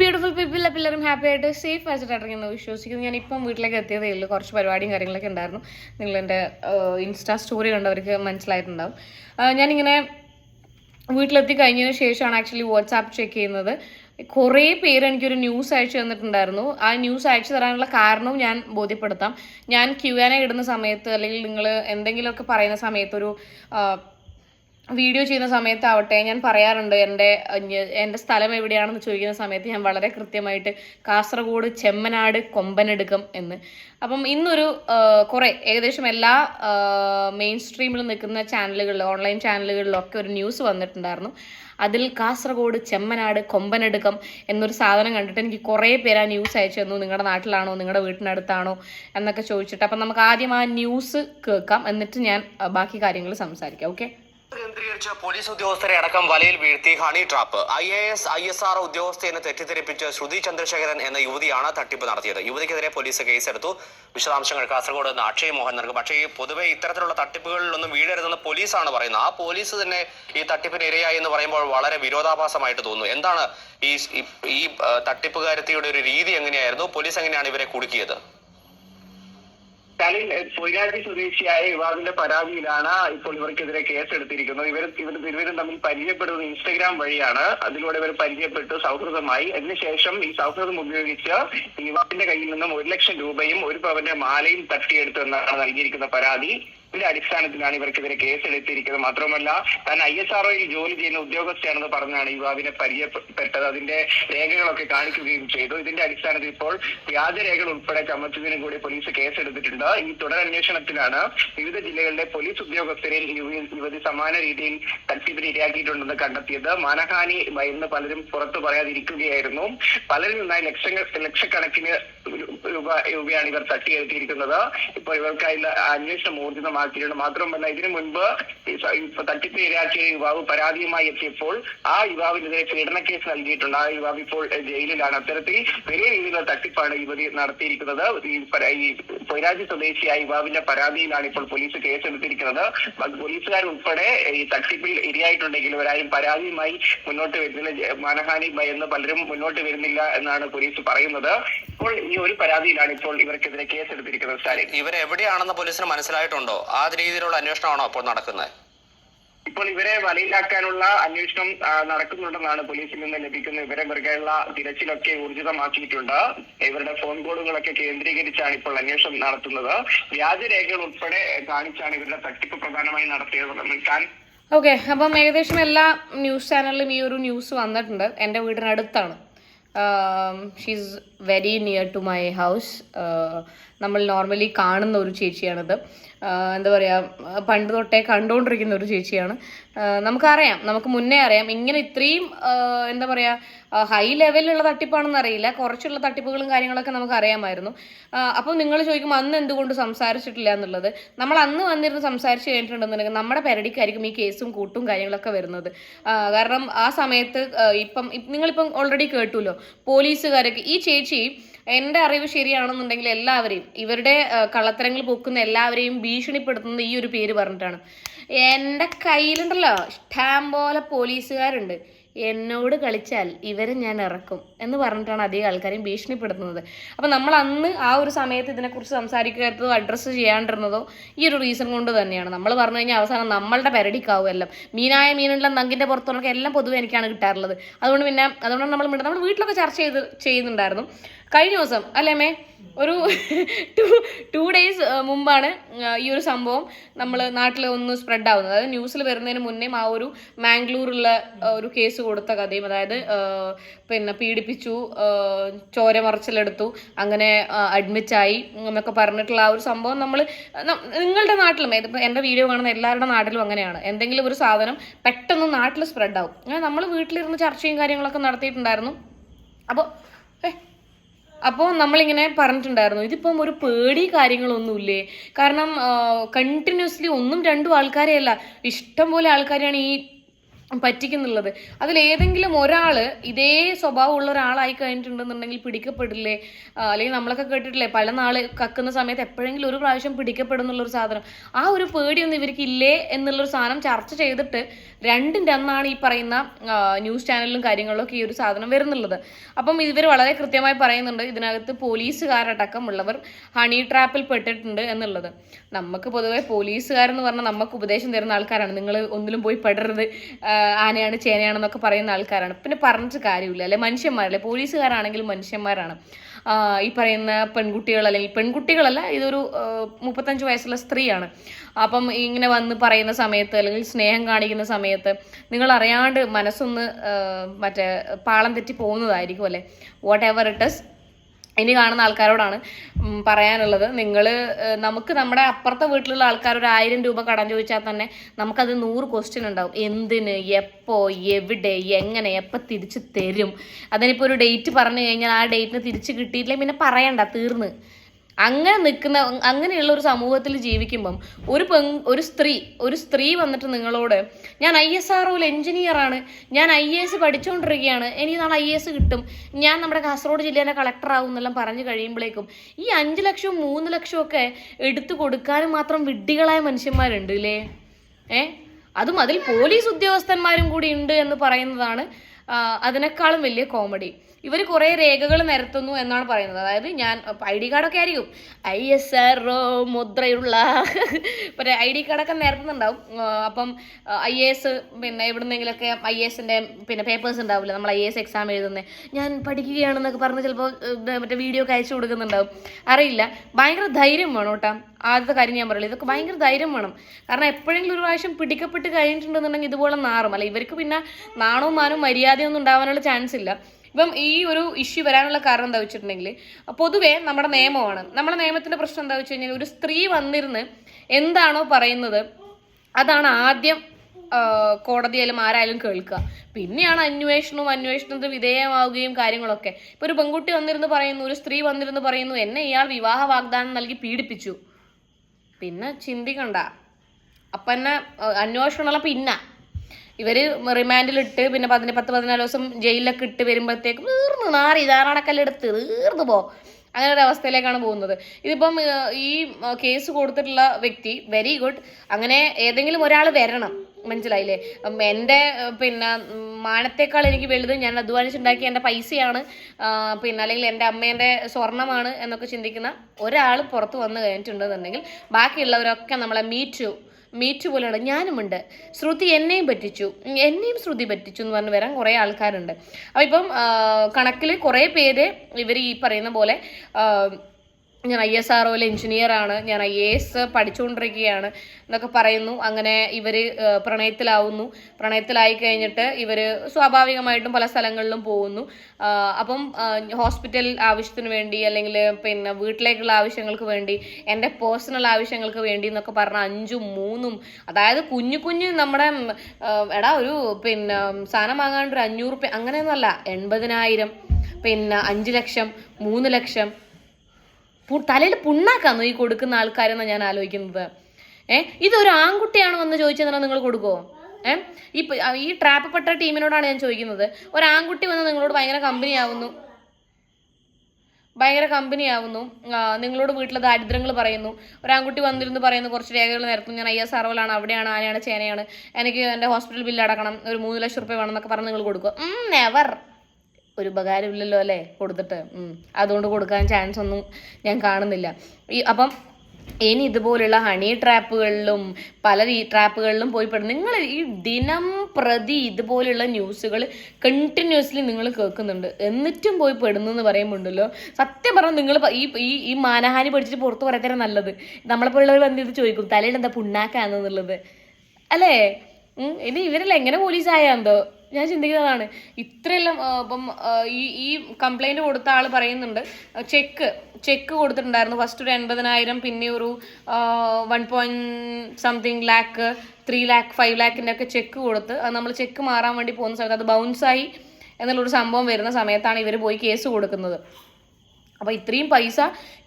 Beautiful people എല്ലാവരും happy ആയിട്ട് safe ആയിട്ടിറങ്ങുന്നു വിശ്വസിക്കുന്നു. ഞാൻ ഇപ്പം വീട്ടിലേക്ക് എത്തിയതേ ഉള്ളൂ. കുറച്ച് പരിപാടിയും കാര്യങ്ങളൊക്കെ ഉണ്ടായിരുന്നു. നിങ്ങളെന്റെ ഇൻസ്റ്റാ സ്റ്റോറി കണ്ടവർക്ക് മനസ്സിലായിട്ടുണ്ടാവും. ഞാനിങ്ങനെ വീട്ടിലെത്തി കഴിഞ്ഞതിന് ശേഷമാണ് ആക്ച്വലി വാട്സാപ്പ് ചെക്ക് ചെയ്യുന്നത്. കുറേ പേര് എനിക്കൊരു ന്യൂസ് അയച്ചു തന്നിട്ടുണ്ടായിരുന്നു. ആ ന്യൂസ് അയച്ചു തരാനുള്ള കാരണവും ഞാൻ ബോധ്യപ്പെടുത്താം. ഞാൻ ക്യൂ ആൻ ഇടുന്ന സമയത്ത് അല്ലെങ്കിൽ നിങ്ങൾ എന്തെങ്കിലുമൊക്കെ പറയുന്ന സമയത്തൊരു വീഡിയോ ചെയ്യുന്ന സമയത്താവട്ടെ ഞാൻ പറയാറുണ്ട് എന്റെ എന്റെ സ്ഥലം എവിടെയാണെന്ന് ചോദിക്കുന്ന സമയത്ത് ഞാൻ വളരെ കൃത്യമായിട്ട് കാസർഗോഡ് ചെമ്മനാട് കൊമ്പനെടുക്കം എന്ന്. അപ്പം ഇന്നൊരു കുറേ ഏകദേശം എല്ലാ മെയിൻ സ്ട്രീമിൽ നിൽക്കുന്ന ചാനലുകളിലും ഓൺലൈൻ ചാനലുകളിലും ഒക്കെ ഒരു ന്യൂസ് വന്നിട്ടുണ്ടായിരുന്നു. അതിൽ കാസർഗോഡ് ചെമ്മനാട് കൊമ്പനെടുക്കം എന്നൊരു സാധനം കണ്ടിട്ട് എനിക്ക് കുറേ പേര് ആ ന്യൂസ് അയച്ചു തന്നു. നിങ്ങളുടെ നാട്ടിലാണോ? നിങ്ങളുടെ വീട്ടിനടുത്താണോ? എന്നൊക്കെ ചോദിച്ചിട്ട്. അപ്പം നമുക്ക് ആദ്യം ആ ന്യൂസ് കേൾക്കാം. എന്നിട്ട് ഞാൻ ബാക്കി കാര്യങ്ങൾ സംസാരിക്കാം. ഓക്കെ കേന്ദ്രീകരിച്ച് പോലീസ് ഉദ്യോഗസ്ഥരെ അടക്കം വലയിൽ വീഴ്ത്തി honey trap. I A S I S R ഉദ്യോഗസ്ഥയെന്ന് തെറ്റിദ്ധരിപ്പിച്ച് ശ്രുതി ചന്ദ്രശേഖരൻ എന്ന യുവതിയാണ് തട്ടിപ്പ് നടത്തിയത്. യുവതിക്കെതിരെ പോലീസ് കേസെടുത്തു വിശദാംശങ്ങൾ കാസർഗോഡ് നിന്ന് അക്ഷയ് മോഹൻ നൽകും. പക്ഷേ ഈ പൊതുവെ ഇത്തരത്തിലുള്ള തട്ടിപ്പുകളിലൊന്നും വീഴരുതെന്ന് പോലീസാണ് പറയുന്നത്. ആ പോലീസ് തന്നെ ഈ തട്ടിപ്പിന് ഇരയായി എന്ന് പറയുമ്പോൾ വളരെ വിരോധാഭാസമായിട്ട് തോന്നുന്നു. എന്താണ് ഈ- ഈ തട്ടിപ്പുകാരത്തിയുടെ ഒരു രീതി എങ്ങനെയായിരുന്നു? പോലീസ് എങ്ങനെയാണ് ഇവരെ കുടുക്കിയത്? സ്റ്റാലിൻ പൊയ്യാറ്റി സ്വദേശിയായ യുവാവിന്റെ പരാതിയിലാണ് ഇപ്പോൾ ഇവർക്കെതിരെ കേസെടുത്തിരിക്കുന്നത്. ഇവർ ഇവർ ഇരുവരും തമ്മിൽ പരിചയപ്പെടുന്നത് ഇൻസ്റ്റഗ്രാം വഴിയാണ്. അതിലൂടെ ഇവർ പരിചയപ്പെട്ടു സൗഹൃദമായി. അതിനുശേഷം ഈ സൗഹൃദം ഉപയോഗിച്ച് യുവാവിന്റെ കയ്യിൽ നിന്നും ഒരു ലക്ഷം രൂപയും ഒരു പവന്റെ മാലയും തട്ടിയെടുത്തു എന്നാണ് നൽകിയിരിക്കുന്ന പരാതി. ഇതിന്റെ അടിസ്ഥാനത്തിലാണ് ഇവർക്കെതിരെ കേസെടുത്തിരിക്കുന്നത്. മാത്രമല്ല താൻ ഐ എസ് ആർഒയിൽ ജോലി ചെയ്യുന്ന ഉദ്യോഗസ്ഥയാണെന്ന് പറഞ്ഞാണ് യുവാവിനെ പരിചയപ്പെട്ടത്. അതിന്റെ രേഖകളൊക്കെ കാണിക്കുകയും ചെയ്തു. ഇതിന്റെ അടിസ്ഥാനത്തിൽ ഇപ്പോൾ വ്യാജരേഖകൾ ഉൾപ്പെടെ ചമച്ചതിനും കൂടി പോലീസ് കേസെടുത്തിട്ടുണ്ട്. ഈ തുടരന്വേഷണത്തിലാണ് വിവിധ ജില്ലകളിലെ പോലീസ് ഉദ്യോഗസ്ഥരെ യുവ- യുവതി സമാന രീതിയിൽ തട്ടിപ്പിന് ഇരയാക്കിയിട്ടുണ്ടെന്ന് കണ്ടെത്തിയത്. മാനഹാനി എന്ന് പലരും പുറത്തു പറയാതിരിക്കുകയായിരുന്നു. പലരിൽ നിന്നായി ലക്ഷങ്ങൾ ലക്ഷക്കണക്കിന് രൂപ രൂപയാണ് ഇവർ തട്ടിയെടുത്തിരിക്കുന്നത്. ഇപ്പോൾ ഇവർക്കായുള്ള അന്വേഷണം ഊർജിതമാക്കിയിട്ടുണ്ട്. മാത്രമല്ല ഇതിനു മുൻപ് തട്ടിപ്പ് ഇരയാക്കിയ യുവാവ് പരാതിയുമായി എത്തിയപ്പോൾ ആ യുവാവിനെതിരെ പീഡന കേസ് നൽകിയിട്ടുണ്ട്. ആ യുവാവ് ഇപ്പോൾ ജയിലിലാണ്. അത്തരത്തിൽ വലിയ രീതിയിലുള്ള തട്ടിപ്പാണ് യുവതി നടത്തിയിരിക്കുന്നത്. ഈ പൊയ്രാജി സ്വദേശിയായ യുവാവിന്റെ പരാതിയിലാണ് ഇപ്പോൾ പോലീസ് കേസെടുത്തിരിക്കുന്നത്. ഉൾപ്പെടെ ഈ തട്ടിപ്പിൽ ഇരയായിട്ടുണ്ടെങ്കിൽ ഒരാരും പരാതിയുമായി മുന്നോട്ട് വരുന്നില്ല. മാനഹാനി ഭയന്ന് പലരും മുന്നോട്ട് വരുന്നില്ല എന്നാണ് പോലീസ് പറയുന്നത്. ഇപ്പോൾ ഈ ഒരു പരാതിയിലാണ് ഇപ്പോൾ ഇവർക്കെതിരെ കേസെടുത്തിരിക്കുന്നത് സ്റ്റാലിൻ ഇവരെവിടെയാണെന്ന് പോലീസിന് മനസ്സിലായിട്ടുണ്ടോ? ആ രീതിയിലുള്ള അന്വേഷണമാണോ അപ്പോൾ നടക്കുന്നത്? ഇപ്പോൾ ഇവരെ വലയിലാക്കാനുള്ള അന്വേഷണം നടക്കുന്നുണ്ടെന്നാണ് പോലീസിൽ നിന്ന് ലഭിക്കുന്ന ഇവരെ മൃഗമുള്ള തിരച്ചിലൊക്കെ ഊർജിതമാക്കിയിട്ടുണ്ട്. ഇവരുടെ ഫോൺ കോളുകളൊക്കെ കേന്ദ്രീകരിച്ചാണ് ഇപ്പോൾ അന്വേഷണം നടത്തുന്നത്. വ്യാജരേഖകൾ ഉൾപ്പെടെ കാണിച്ചാണ് ഇവരുടെ തട്ടിപ്പ് പ്രധാനമായി നടത്തിയത് താൻ ഓക്കെ അപ്പം ഏകദേശം എല്ലാ ന്യൂസ് ചാനലിലും ഈ ഒരു ന്യൂസ് വന്നിട്ടുണ്ട്. എന്റെ വീടിനടുത്താണ്. She's very near to my house നമ്മൾ നോർമലി കാണുന്ന ഒരു ചേച്ചിയാണിത്. എന്താ പറയുക പണ്ട് തൊട്ടേ കണ്ടുകൊണ്ടിരിക്കുന്ന ഒരു ചേച്ചിയാണ്. നമുക്കറിയാം നമുക്ക് മുന്നേ അറിയാം ഇങ്ങനെ ഇത്രയും എന്താ പറയുക ഹൈ ലെവലിലുള്ള തട്ടിപ്പാണെന്ന് അറിയില്ല കുറച്ചുള്ള തട്ടിപ്പുകളും കാര്യങ്ങളൊക്കെ നമുക്ക് അറിയാമായിരുന്നു അപ്പോൾ നിങ്ങൾ ചോദിക്കുമ്പോൾ അന്ന് എന്തുകൊണ്ട് സംസാരിച്ചിട്ടില്ല എന്നുള്ളത്. നമ്മൾ അന്ന് വന്നിരുന്ന് സംസാരിച്ച് കഴിഞ്ഞിട്ടുണ്ടെന്നുണ്ടെങ്കിൽ നമ്മുടെ പെരടിക്കായിരിക്കും ഈ കേസും കൂട്ടും കാര്യങ്ങളൊക്കെ വരുന്നത്. കാരണം ആ സമയത്ത് ഇപ്പം ഇപ്- നിങ്ങളിപ്പം ഓൾറെഡി കേട്ടുല്ലോ പോലീസുകാരൊക്കെ ഈ ചേച്ചി എന്റെ അറിവ് ശരിയാണെന്നുണ്ടെങ്കിൽ എല്ലാവരെയും ഇവരുടെ കള്ളത്തരങ്ങൾ പൊക്കുന്ന എല്ലാവരെയും ഭീഷണിപ്പെടുത്തുന്നത് ഈ ഒരു പേര് പറഞ്ഞിട്ടാണ്. എന്റെ കയ്യിലുണ്ടല്ലോ ഇഷ്ടം പോലെ പോലീസുകാരുണ്ട്. എന്നോട് കളിച്ചാൽ ഇവരെ ഞാൻ ഇറക്കും എന്ന് പറഞ്ഞിട്ടാണ് അധികം ആൾക്കാരെയും ഭീഷണിപ്പെടുത്തുന്നത്. അപ്പം നമ്മൾ അന്ന് ആ ഒരു സമയത്ത് ഇതിനെക്കുറിച്ച് സംസാരിക്കാത്തതോ അഡ്രസ്സ് ചെയ്യാണ്ടിരുന്നതോ ഈ ഒരു റീസൺ കൊണ്ട് തന്നെയാണ്. നമ്മൾ പറഞ്ഞു കഴിഞ്ഞാൽ അവസാനം നമ്മളുടെ പെരടിക്കാവും എല്ലാം മീനായ മീനുള്ള നങ്കിന്റെ പുറത്തുള്ളൊക്കെ എല്ലാം പൊതുവെ എനിക്കാണ് കിട്ടാറുള്ളത്. അതുകൊണ്ട് പിന്നെ അതുകൊണ്ട് നമ്മൾ നമ്മൾ വീട്ടിലൊക്കെ ചർച്ച ചെയ്ത് ചെയ്യുന്നുണ്ടായിരുന്നു. കഴിഞ്ഞ ദിവസം അല്ലേ മേ ഒരു ടു ടു ഡേയ്സ് മുമ്പാണ് ഈ ഒരു സംഭവം നമ്മൾ നാട്ടിൽ ഒന്ന് സ്പ്രെഡ് ആവുന്നത്. അതായത് ന്യൂസിൽ വരുന്നതിന് മുന്നേ ആ ഒരു മാംഗ്ലൂരുള്ള ഒരു കേസ് കൊടുത്ത കഥയും അതായത് ആ, പിന്നെ പീഡിപ്പിച്ചു ചോര മറച്ചിലെടുത്തു അങ്ങനെ അഡ്മിറ്റായി എന്നൊക്കെ പറഞ്ഞിട്ടുള്ള ആ ഒരു സംഭവം നമ്മൾ നിങ്ങളുടെ നാട്ടിലും ഇതിപ്പോൾ എന്റെ വീഡിയോ കാണുന്ന എല്ലാവരുടെ നാട്ടിലും അങ്ങനെയാണ്. എന്തെങ്കിലും ഒരു സാധനം പെട്ടെന്ന് നാട്ടിൽ സ്പ്രെഡ് ആവും. അങ്ങനെ നമ്മൾ വീട്ടിലിരുന്ന് ചർച്ചയും കാര്യങ്ങളൊക്കെ നടത്തിയിട്ടുണ്ടായിരുന്നു. അപ്പോൾ അപ്പോൾ നമ്മളിങ്ങനെ പറഞ്ഞിട്ടുണ്ടായിരുന്നു ഇതിപ്പം ഒരു പേടി കാര്യങ്ങളൊന്നുമില്ലേ? കാരണം കണ്ടിന്യൂസ്ലി ഒന്നും രണ്ടും ആൾക്കാരെയല്ല. ഇഷ്ടംപോലെ ആൾക്കാരെയാണ് ഈ പറ്റിക്കുന്നുള്ളത്. അതിലേതെങ്കിലും ഒരാൾ ഇതേ സ്വഭാവമുള്ള ഒരാളായി കഴിഞ്ഞിട്ടുണ്ടെന്നുണ്ടെങ്കിൽ പിടിക്കപ്പെടില്ലേ? അല്ലെങ്കിൽ നമ്മളൊക്കെ കേട്ടിട്ടില്ലേ പല നാൾ കക്കുന്ന സമയത്ത് എപ്പോഴെങ്കിലും ഒരു പ്രാവശ്യം പിടിക്കപ്പെടുന്നുള്ളൊരു സാധനം. ആ ഒരു പേടിയൊന്നും ഇവർക്ക് ഇല്ലേ എന്നുള്ളൊരു സാധനം ചർച്ച ചെയ്തിട്ട് രണ്ടിന്റെ അന്നാണ് ഈ പറയുന്ന ന്യൂസ് ചാനലിലും കാര്യങ്ങളിലൊക്കെ ഈ ഒരു സാധനം വരുന്നുള്ളത്. അപ്പം ഇവർ വളരെ കൃത്യമായി പറയുന്നുണ്ട്. ഇതിനകത്ത് പോലീസുകാരടക്കമുള്ളവർ ഹണി ട്രാപ്പിൽ പെട്ടിട്ടുണ്ട് എന്നുള്ളത്. നമുക്ക് പൊതുവെ പോലീസുകാരെന്ന് പറഞ്ഞാൽ നമുക്ക് ഉപദേശം തരുന്ന ആൾക്കാരാണ്. നിങ്ങൾ ഒന്നിലും പോയി പെടരുത്. ആനയാണ് ചേനയാണെന്നൊക്കെ പറയുന്ന ആൾക്കാരാണ്. പിന്നെ പറഞ്ഞിട്ട് കാര്യമില്ല അല്ലെ? മനുഷ്യന്മാരല്ലേ? പോലീസുകാരാണെങ്കിലും മനുഷ്യന്മാരാണ്. ഈ പറയുന്ന പെൺകുട്ടികൾ അല്ലെങ്കിൽ പെൺകുട്ടികളല്ല ഇതൊരു മുപ്പത്തഞ്ച് വയസ്സുള്ള സ്ത്രീയാണ്. അപ്പം ഇങ്ങനെ വന്ന് പറയുന്ന സമയത്ത് അല്ലെങ്കിൽ സ്നേഹം കാണിക്കുന്ന സമയത്ത് നിങ്ങൾ അറിയാണ്ട് മനസ്സൊന്ന് മറ്റേ പാളം തെറ്റി പോകുന്നതായിരിക്കും അല്ലേ? വാട്ട് എവർ ഇറ്റ് ഇസ് ഇനി കാണുന്ന ആൾക്കാരോടാണ് പറയാനുള്ളത്. നിങ്ങൾ നമുക്ക് നമ്മുടെ അപ്പുറത്തെ വീട്ടിലുള്ള ആൾക്കാർ ഒരു ആയിരം രൂപ കടം ചോദിച്ചാൽ തന്നെ നമുക്കത് നൂറ് ക്വസ്റ്റ്യൻ ഉണ്ടാവും. എന്തിന് എപ്പോ എവിടെ എങ്ങനെ എപ്പോൾ തിരിച്ച് തരും? അതിനിപ്പോൾ ഒരു ഡേറ്റ് പറഞ്ഞു കഴിഞ്ഞാൽ ആ ഡേറ്റിന് തിരിച്ച് കിട്ടിയിട്ടില്ലെങ്കിൽ പിന്നെ പറയണ്ട തീർന്ന്. അങ്ങനെ നിൽക്കുന്ന അങ്ങനെയുള്ള ഒരു സമൂഹത്തിൽ ജീവിക്കുമ്പം ഒരു പെൺ ഒരു സ്ത്രീ ഒരു സ്ത്രീ വന്നിട്ട് നിങ്ങളോട് ഞാൻ ഐ എസ് ആർ എഞ്ചിനീയർ ആണ്. ഞാൻ ഐ എ എസ് പഠിച്ചുകൊണ്ടിരിക്കുകയാണ് എനിക്ക് നാളെ ഐ എസ് കിട്ടും. ഞാൻ നമ്മുടെ കാസർഗോഡ് ജില്ലയിലെ കളക്ടർ ആവും എന്നെല്ലാം പറഞ്ഞു കഴിയുമ്പോഴേക്കും ഈ അഞ്ച് ലക്ഷവും മൂന്ന് ലക്ഷവും ഒക്കെ എടുത്തു കൊടുക്കാനും മാത്രം വിഡ്ഢികളായ മനുഷ്യന്മാരുണ്ട് ഇല്ലേ? ഏ? അതും അതിൽ പോലീസ് ഉദ്യോഗസ്ഥന്മാരും കൂടി ഉണ്ട് എന്ന് പറയുന്നതാണ് അതിനേക്കാളും വലിയ കോമഡി ഇവർ കുറേ രേഖകൾ നിരത്തുന്നു എന്നാണ് പറയുന്നത്. അതായത് ഞാൻ ഐ ഡി കാർഡൊക്കെ ആയിരിക്കും. ഐ എസ് ആർ മുദ്രയുള്ള മറ്റേ ഐ ഡി കാർഡൊക്കെ നിരത്തുന്നുണ്ടാവും. അപ്പം ഐ എ എസ് പിന്നെ എവിടുന്നെങ്കിലൊക്കെ ഐ എസിന്റെ പിന്നെ പേപ്പേഴ്സ് ഉണ്ടാവില്ല? നമ്മൾ ഐ എസ് എക്സാം എഴുതുന്നത് ഞാൻ പഠിക്കുകയാണെന്നൊക്കെ പറഞ്ഞ് ചിലപ്പോൾ മറ്റേ വീഡിയോ ഒക്കെ അയച്ചു കൊടുക്കുന്നുണ്ടാവും. അറിയില്ല. ഭയങ്കര ധൈര്യം വേണം കേട്ടോ. ആദ്യത്തെ കാര്യം ഞാൻ പറയുള്ളൂ. ഇതൊക്കെ ഭയങ്കര ധൈര്യം വേണം. കാരണം എപ്പോഴെങ്കിലും ഒരു പ്രാവശ്യം പിടിക്കപ്പെട്ട് കഴിഞ്ഞിട്ടുണ്ടെന്നുണ്ടെങ്കിൽ ഇതുപോലെ നാറും. അല്ല ഇവർക്ക് പിന്നെ നാണവും മാനവും മര്യാദയൊന്നും ഉണ്ടാവാനുള്ള ചാൻസ് ഇല്ല. ഇപ്പം ഈ ഒരു ഇഷ്യൂ വരാനുള്ള കാരണം എന്താ വെച്ചിട്ടുണ്ടെങ്കിൽ പൊതുവേ നമ്മുടെ നിയമമാണ്. നമ്മുടെ നിയമത്തിന്റെ പ്രശ്നം എന്താ വെച്ച് കഴിഞ്ഞാൽ ഒരു സ്ത്രീ വന്നിരുന്ന് എന്താണോ പറയുന്നത് അതാണ് ആദ്യം കോടതിയാലും ആരായാലും കേൾക്കുക. പിന്നെയാണ് അന്വേഷണവും അന്വേഷണത്തിന് വിധേയമാവുകയും കാര്യങ്ങളൊക്കെ. ഇപ്പൊ ഒരു പെൺകുട്ടി വന്നിരുന്ന് പറയുന്നു ഒരു സ്ത്രീ വന്നിരുന്ന് പറയുന്നു എന്നെ ഇയാൾ വിവാഹ വാഗ്ദാനം നൽകി പീഡിപ്പിച്ചു. പിന്നെ ചിന്തിക്കണ്ട. അപ്പന്നെ അന്വേഷണമുള്ള പിന്നെ ഇവർ റിമാൻഡിലിട്ട് പിന്നെ പതിന പത്ത് പതിനാല് ദിവസം ജയിലിലൊക്കെ ഇട്ട് വരുമ്പോഴത്തേക്ക് തീർന്ന് നാറി ഇതാറണക്കല്ലെടുത്ത് തീർന്നു പോ. അങ്ങനെ ഒരു അവസ്ഥയിലേക്കാണ് പോകുന്നത്. ഇതിപ്പം ഈ കേസ് കൊടുത്തിട്ടുള്ള വ്യക്തി വെരി ഗുഡ് അങ്ങനെ ഏതെങ്കിലും ഒരാൾ വരണം. മനസ്സിലായില്ലേ? എന്റെ പിന്നെ മാനത്തേക്കാൾ എനിക്ക് വലുത് ഞാൻ അധ്വാനിച്ചുണ്ടാക്കിയ എന്റെ പൈസയാണ് പിന്നെ അല്ലെങ്കിൽ എന്റെ അമ്മേന്റെ സ്വർണമാണ് എന്നൊക്കെ ചിന്തിക്കുന്ന ഒരാൾ പുറത്ത് വന്ന് കഴിഞ്ഞിട്ടുണ്ടെന്നുണ്ടെങ്കിൽ ബാക്കിയുള്ളവരൊക്കെ നമ്മളെ മീറ്റു മീറ്റു പോലെയുള്ള ഞാനുമുണ്ട്. ശ്രുതി എന്നെയും പറ്റിച്ചു. എന്നെയും ശ്രുതി പറ്റിച്ചു എന്ന് പറഞ്ഞ് വരാൻ കുറേ ആൾക്കാരുണ്ട്. അപ്പം ഇപ്പം കണക്കിൽ കുറേ പേര് ഇവർ ഈ പറയുന്ന പോലെ ഞാൻ ഐ എസ് ആർ എഞ്ചിനീയർ ആണ്. ഞാൻ ഐ എ എസ് പഠിച്ചുകൊണ്ടിരിക്കുകയാണ് എന്നൊക്കെ പറയുന്നു. അങ്ങനെ ഇവർ പ്രണയത്തിലാവുന്നു. പ്രണയത്തിലായി കഴിഞ്ഞിട്ട് ഇവർ സ്വാഭാവികമായിട്ടും പല സ്ഥലങ്ങളിലും പോകുന്നു. അപ്പം ഹോസ്പിറ്റൽ ആവശ്യത്തിന് വേണ്ടി അല്ലെങ്കിൽ പിന്നെ വീട്ടിലേക്കുള്ള ആവശ്യങ്ങൾക്ക് വേണ്ടി എന്റെ പേഴ്സണൽ ആവശ്യങ്ങൾക്ക് വേണ്ടി എന്നൊക്കെ പറഞ്ഞ അഞ്ചും മൂന്നും അതായത് കുഞ്ഞു കുഞ്ഞു നമ്മുടെ എടാ ഒരു പിന്നെ സാധനം വാങ്ങാണ്ട് ഒരു അഞ്ഞൂറ് റുപ്യ അങ്ങനെയൊന്നുമല്ല എൺപതിനായിരം പിന്നെ അഞ്ച് ലക്ഷം മൂന്ന് ലക്ഷം തലയിൽ പുണ്ണാക്കാന്നോ ഈ കൊടുക്കുന്ന ആൾക്കാരെന്നാണ് ഞാൻ ആലോചിക്കുന്നത്. ഏ? ഇതൊരു ആൺകുട്ടിയാണോ എന്ന് ചോദിച്ചാൽ നിങ്ങൾ കൊടുക്കുമോ ഏ? ഈ ട്രാപ്പ് ട്രാപ്പപ്പെട്ട ടീമിനോടാണ് ഞാൻ ചോദിക്കുന്നത്. ഒരു ആൺകുട്ടി വന്ന് നിങ്ങളോട് ഭയങ്കര കമ്പനി ആവുന്നു. ഭയങ്കര കമ്പനി ആവുന്നു. നിങ്ങളോട് വീട്ടിലെ ദാരിദ്ര്യങ്ങൾ പറയുന്നു. ഒരാൺകുട്ടി വന്നിരുന്ന് പറയുന്നു കുറച്ച് രേഖകൾ നിരത്തുന്നു. ഞാൻ ഐ എസ് ആർവലാണ് അവിടെയാണ് ആനയാണ് ചേനയാണ്. എനിക്ക് എന്റെ ഹോസ്പിറ്റൽ ബില്ല് അടക്കണം. ഒരു മൂന്ന് ലക്ഷം റുപ്യ വേണം എന്നൊക്കെ പറഞ്ഞ് നിങ്ങൾ കൊടുക്കുക നെവർ ഒരു ഉപകാരമില്ലല്ലോ അല്ലേ കൊടുത്തിട്ട്. അതുകൊണ്ട് കൊടുക്കാൻ ചാൻസ് ഒന്നും ഞാൻ കാണുന്നില്ല. ഈ അപ്പം ഇനി ഇതുപോലുള്ള ഹണി ട്രാപ്പുകളിലും പല ഈ ട്രാപ്പുകളിലും പോയി പെടും നിങ്ങൾ ഈ ദിനം പ്രതി ഇതുപോലുള്ള ന്യൂസുകൾ കണ്ടിന്യൂസ്ലി നിങ്ങൾ കേൾക്കുന്നുണ്ട്. എന്നിട്ടും പോയി പെടുന്നു എന്ന് പറയുമ്പോണ്ടല്ലോ. സത്യം പറഞ്ഞാൽ നിങ്ങൾ ഈ ഈ ഈ മാനഹാനി പഠിച്ചിട്ട് പുറത്ത് പറയത്തരം നല്ലത്. നമ്മളെപ്പോലുള്ളവർ വന്ന് ഇത് ചോദിക്കും തലയിൽ എന്താ പുണ്ണാക്കാന്നുള്ളത് അല്ലേ? ഇനി ഇവരെല്ലാം എങ്ങനെ പോലീസ് ആയാന്തോ? ഞാൻ ചിന്തിക്കുന്നതാണ് ഇത്രയെല്ലാം ഇപ്പം ഈ ഈ കംപ്ലൈന്റ് കൊടുത്ത ആൾ പറയുന്നുണ്ട് ചെക്ക് ചെക്ക് കൊടുത്തിട്ടുണ്ടായിരുന്നു. ഫസ്റ്റ് ഒരു എൺപതിനായിരം പിന്നെ ഒരു one point something lakh three lakh five ലാക്കിന്റെ ഒക്കെ ചെക്ക് കൊടുത്ത് അത് നമ്മൾ ചെക്ക് മാറാൻ വേണ്ടി പോകുന്ന സമയത്ത് അത് ബൗൺസായി എന്നുള്ളൊരു സംഭവം വരുന്ന സമയത്താണ് ഇവർ പോയി കേസ് കൊടുക്കുന്നത്. അപ്പോൾ ഇത്രയും പൈസ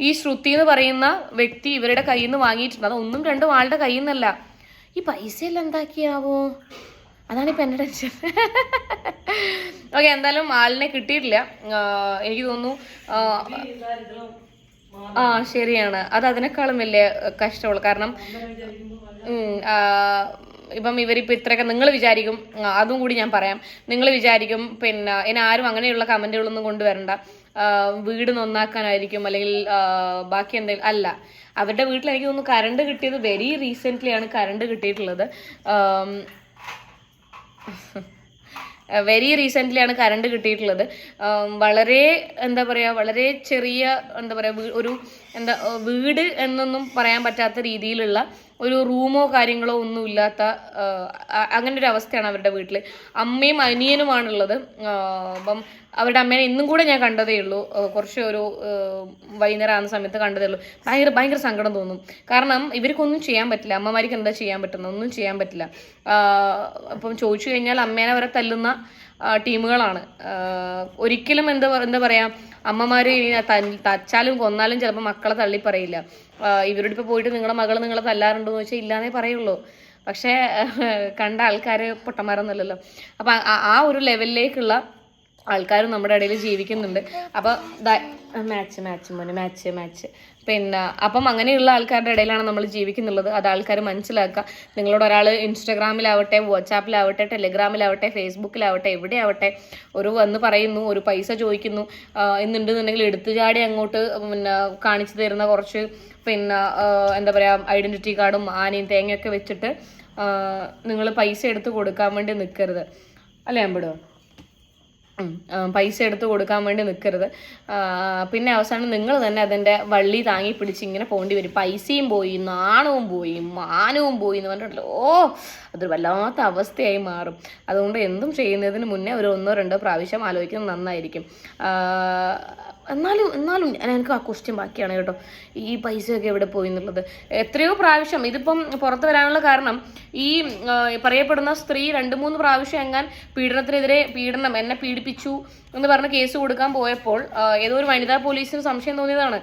ഈ ശ്രുതി എന്ന് പറയുന്ന വ്യക്തി ഇവരുടെ കയ്യിൽ നിന്ന് വാങ്ങിയിട്ടുണ്ട്. അത് ഒന്നും രണ്ടും ആളുടെ കയ്യിൽ നിന്നല്ല ഈ പൈസയെല്ലാം എന്താക്കിയാവോ? അതാണിപ്പോൾ എന്റെ ടെൻഷൻ ഓക്കെ എന്തായാലും ആളിനെ കിട്ടിയിട്ടില്ല. എനിക്ക് തോന്നുന്നു ആ, ശരിയാണ്. അത് അതിനേക്കാളും വലിയ കഷ്ടമുള്ളു. കാരണം ഇപ്പം ഇവരിപ്പോൾ ഇത്രയൊക്കെ നിങ്ങൾ വിചാരിക്കും അതും കൂടി ഞാൻ പറയാം. നിങ്ങൾ വിചാരിക്കും പിന്നെ ഇനി ആരും അങ്ങനെയുള്ള കമന്റുകളൊന്നും കൊണ്ടുവരണ്ട. വീട് നന്നാക്കാനായിരിക്കും അല്ലെങ്കിൽ ബാക്കി എന്തെങ്കിലും അല്ല. അവരുടെ വീട്ടിൽ എനിക്ക് തോന്നുന്നു കറണ്ട് കിട്ടിയത് വെരി റീസെന്റ്ലി ആണ് കറണ്ട് കിട്ടിയിട്ടുള്ളത്. വെരി റീസെന്റ്ലിയാണ് കറണ്ട് കിട്ടിയിട്ടുള്ളത്. വളരെ എന്താ പറയുക വളരെ ചെറിയ എന്താ പറയുക ഒരു എന്താ വീട് എന്നൊന്നും പറയാൻ പറ്റാത്ത രീതിയിലുള്ള ഒരു റൂമോ കാര്യങ്ങളോ ഒന്നും ഇല്ലാത്ത അങ്ങനെ ഒരു അവസ്ഥയാണ് അവരുടെ വീട്ടിൽ അമ്മയും അനിയനുമാണുള്ളത്. ആ, അപ്പം അവരുടെ അമ്മേനെ ഇന്നും കൂടെ ഞാൻ കണ്ടതേ ഉള്ളൂ. കുറച്ച് ഒരു വൈകുന്നേരം ആകുന്ന സമയത്ത് കണ്ടതേ ഉള്ളൂ. ഭയങ്കര ഭയങ്കര സങ്കടം തോന്നും. കാരണം ഇവർക്കൊന്നും ചെയ്യാൻ പറ്റില്ല. അമ്മമാർക്ക് എന്താ ചെയ്യാൻ പറ്റുന്നത്? ഒന്നും ചെയ്യാൻ പറ്റില്ല. അപ്പം ചോദിച്ചു കഴിഞ്ഞാൽ അമ്മേനെ വരെ തല്ലുന്ന ടീമുകളാണ്. ഒരിക്കലും എന്താ എന്താ പറയാ അമ്മമാർ തച്ചാലും കൊന്നാലും ചിലപ്പോൾ മക്കളെ തള്ളി പറയില്ല. ഇവരോട് ഇപ്പോൾ പോയിട്ട് നിങ്ങളുടെ മകൾ നിങ്ങളെ തല്ലാറുണ്ടോ എന്ന് ചോദിച്ചാൽ ഇല്ലാന്നേ പറയുള്ളൂ. പക്ഷേ കണ്ട ആൾക്കാർ പൊട്ടന്മാരൊന്നുമല്ലല്ലോ. അപ്പം ആ ഒരു ലെവലിലേക്കുള്ള ആൾക്കാരും നമ്മുടെ ഇടയിൽ ജീവിക്കുന്നുണ്ട്. അപ്പോൾ മാച്ച് മാച്ച് മോനെ മാച്ച് മാച്ച് പിന്നെ അപ്പം അങ്ങനെയുള്ള ആൾക്കാരുടെ ഇടയിലാണ് നമ്മൾ ജീവിക്കുന്നുള്ളത്. അത് ആൾക്കാർ മനസ്സിലാക്കുക. നിങ്ങളോട് ഒരാൾ ഇൻസ്റ്റഗ്രാമിലാവട്ടെ വാട്സാപ്പിലാവട്ടെ ടെലിഗ്രാമിലാവട്ടെ ഫേസ്ബുക്കിലാവട്ടെ എവിടെയാവട്ടെ ഒരു വന്ന് പറയുന്നു ഒരു പൈസ ചോദിക്കുന്നു എന്നുണ്ടെന്നുണ്ടെങ്കിൽ എടുത്തു ചാടി അങ്ങോട്ട് പിന്നെ കാണിച്ചു തരുന്ന കുറച്ച് പിന്നെ എന്താ പറയുക ഐഡന്റിറ്റി കാർഡും ആനയും തേങ്ങയൊക്കെ വെച്ചിട്ട് നിങ്ങൾ പൈസ എടുത്ത് കൊടുക്കാൻ വേണ്ടി നിൽക്കരുത് അല്ലേ അമ്പിടോ? പൈസ എടുത്ത് കൊടുക്കാൻ വേണ്ടി നിൽക്കരുത് പിന്നെ അവസാനം നിങ്ങൾ തന്നെ അതിന്റെ വള്ളി താങ്ങി പിടിച്ച് ഇങ്ങനെ പോകേണ്ടി വരും. പൈസയും പോയി നാണവും പോയി മാനവും പോയി എന്ന് പറഞ്ഞിട്ടുണ്ടല്ലോ ഓ അതൊരു വല്ലാത്ത അവസ്ഥയായി മാറും. അതുകൊണ്ട് എന്തും ചെയ്യുന്നതിന് മുന്നേ ഒരു ഒന്നോ രണ്ടോ പ്രാവശ്യം ആലോചിക്കുന്നത് നന്നായിരിക്കും. എന്നാലും എന്നാലും ഞാൻ- എനിക്ക് ആ ക്വസ്റ്റ്യൻ ബാക്കിയാണ് കേട്ടോ. ഈ പൈസയൊക്കെ എവിടെ പോയി എന്നുള്ളത്. എത്രയോ പ്രാവശ്യം ഇതിപ്പം പുറത്ത് വരാനുള്ള കാരണം ഈ പറയപ്പെടുന്ന സ്ത്രീ രണ്ട് മൂന്ന് പ്രാവശ്യം എങ്ങാൻ പീഡനത്തിനെതിരെ പീഡനം എന്നെ പീഡിപ്പിച്ചു എന്ന് പറഞ്ഞ കേസ് കൊടുക്കാൻ പോയപ്പോൾ ഏതോ ഒരു വനിതാ പോലീസിന് സംശയം തോന്നിയതാണ്.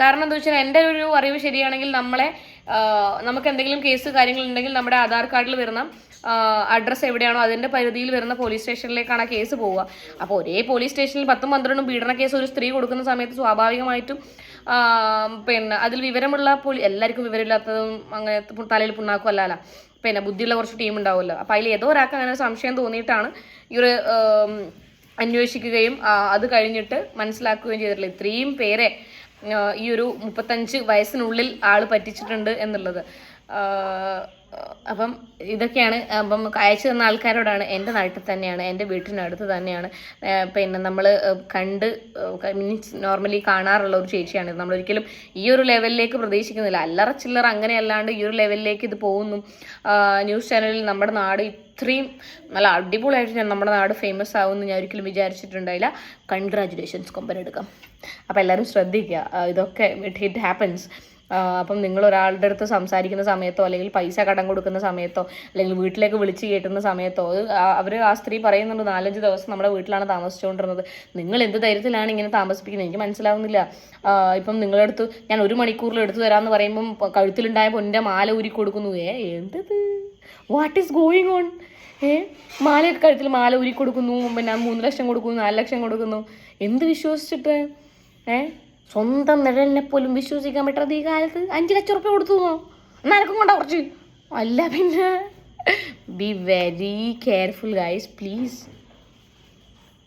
കാരണം എന്താ വെച്ചാൽ എന്റെ ഒരു അറിവ് ശരിയാണെങ്കിൽ നമ്മളെ നമുക്ക് എന്തെങ്കിലും കേസ് കാര്യങ്ങളുണ്ടെങ്കിൽ നമ്മുടെ ആധാർ കാർഡിൽ വരുന്ന അഡ്രസ്സ് എവിടെയാണോ അതിന്റെ പരിധിയിൽ വരുന്ന പോലീസ് സ്റ്റേഷനിലേക്കാണ് ആ കേസ് പോവുക. അപ്പോൾ ഒരേ പോലീസ് സ്റ്റേഷനിൽ പത്തും പന്ത്രണ്ടും പീഡന കേസ് ഒരു സ്ത്രീ കൊടുക്കുന്ന സമയത്ത് സ്വാഭാവികമായിട്ടും പിന്നെ അതിൽ വിവരമുള്ള പോലീ എല്ലാവർക്കും വിവരമില്ലാത്തതും അങ്ങനെ തലയിൽ പുണ്ണാക്കും അല്ല പിന്നെ ബുദ്ധിയുള്ള കുറച്ച് ടീം ഉണ്ടാവുമല്ലോ. അപ്പോൾ അതിൽ ഏതോ ഒരാൾക്ക് അങ്ങനെ സംശയം തോന്നിയിട്ടാണ് ഈ ഒരു അന്വേഷിക്കുകയും അത് കഴിഞ്ഞിട്ട് മനസ്സിലാക്കുകയും ചെയ്തിട്ടുള്ളത്. ഇത്രയും പേരെ ഈ ഒരു മുപ്പത്തഞ്ച് വയസ്സിനുള്ളിൽ ആൾ പറ്റിച്ചിട്ടുണ്ട് എന്നുള്ളത്. അപ്പം ഇതൊക്കെയാണ് അപ്പം അയച്ചു തന്ന ആൾക്കാരോടാണ് എന്റെ നാട്ടിൽ തന്നെയാണ് എന്റെ വീട്ടിനടുത്ത് തന്നെയാണ്. പിന്നെ നമ്മൾ കണ്ട് മീൻസ് നോർമലി കാണാറുള്ള ഒരു ചേച്ചിയാണ്. നമ്മൾ ഒരിക്കലും ഈ ഒരു ലെവലിലേക്ക് പ്രതീക്ഷിക്കുന്നില്ല. അല്ലറ ചില്ലറ അങ്ങനെയല്ലാണ്ട് ഈ ഒരു ലെവലിലേക്ക് ഇത് പോകുന്നു. ന്യൂസ് ചാനലിൽ നമ്മുടെ നാട് ഇത്രയും നല്ല അടിപൊളിയായിട്ട് ഞാൻ നമ്മുടെ നാട് ഫേമസ് ആവുമെന്ന് ഞാൻ ഒരിക്കലും വിചാരിച്ചിട്ടുണ്ടായില്ല. കൺഗ്രാജുലേഷൻസ് കൊമ്പനെടുക്കാം. അപ്പോൾ എല്ലാവരും ശ്രദ്ധിക്കുക. ഇതൊക്കെ ഇറ്റ് ഹാപ്പൻസ് അപ്പം നിങ്ങൾ ഒരാളുടെ അടുത്ത് സംസാരിക്കുന്ന സമയത്തോ അല്ലെങ്കിൽ പൈസ കടം കൊടുക്കുന്ന സമയത്തോ അല്ലെങ്കിൽ വീട്ടിലേക്ക് വിളിച്ച് കയറ്റുന്ന സമയത്തോ അവർ ആ സ്ത്രീ പറയുന്നുണ്ട് നാലഞ്ച് ദിവസം നമ്മുടെ വീട്ടിലാണ് താമസിച്ചുകൊണ്ടിരുന്നത്. നിങ്ങൾ എന്ത് ധൈര്യത്തിലാണ് ഇങ്ങനെ താമസിപ്പിക്കുന്നത്? എനിക്ക് മനസ്സിലാവുന്നില്ല. ഇപ്പം നിങ്ങളുടെ അടുത്ത് ഞാൻ ഒരു മണിക്കൂറിൽ എടുത്തു തരാമെന്ന് പറയുമ്പം കഴുത്തിലുണ്ടായ പൊന്നിന്റെ മാല ഊരി കൊടുക്കുന്നു. ഏ എന്തത്? വാട്ട് ഈസ് ഗോയിങ് ഓൺ ഏ മാലയൊക്കെ കഴുത്തിൽ മാല ഊരി കൊടുക്കുന്നു. പിന്നെ മൂന്ന് ലക്ഷം കൊടുക്കുന്നു നാല് ലക്ഷം കൊടുക്കുന്നു. എന്ത് വിശ്വസിച്ചിട്ട്? ഏ സ്വന്തം നിഴലിനെ പോലും വിശ്വസിക്കാൻ പറ്റാത്ത ഈ കാലത്ത് അഞ്ച് ലക്ഷം റുപ്യ കൊടുത്തു എന്നാലും കൊണ്ട കുറച്ച്? അല്ല പിന്നെ be very careful guys please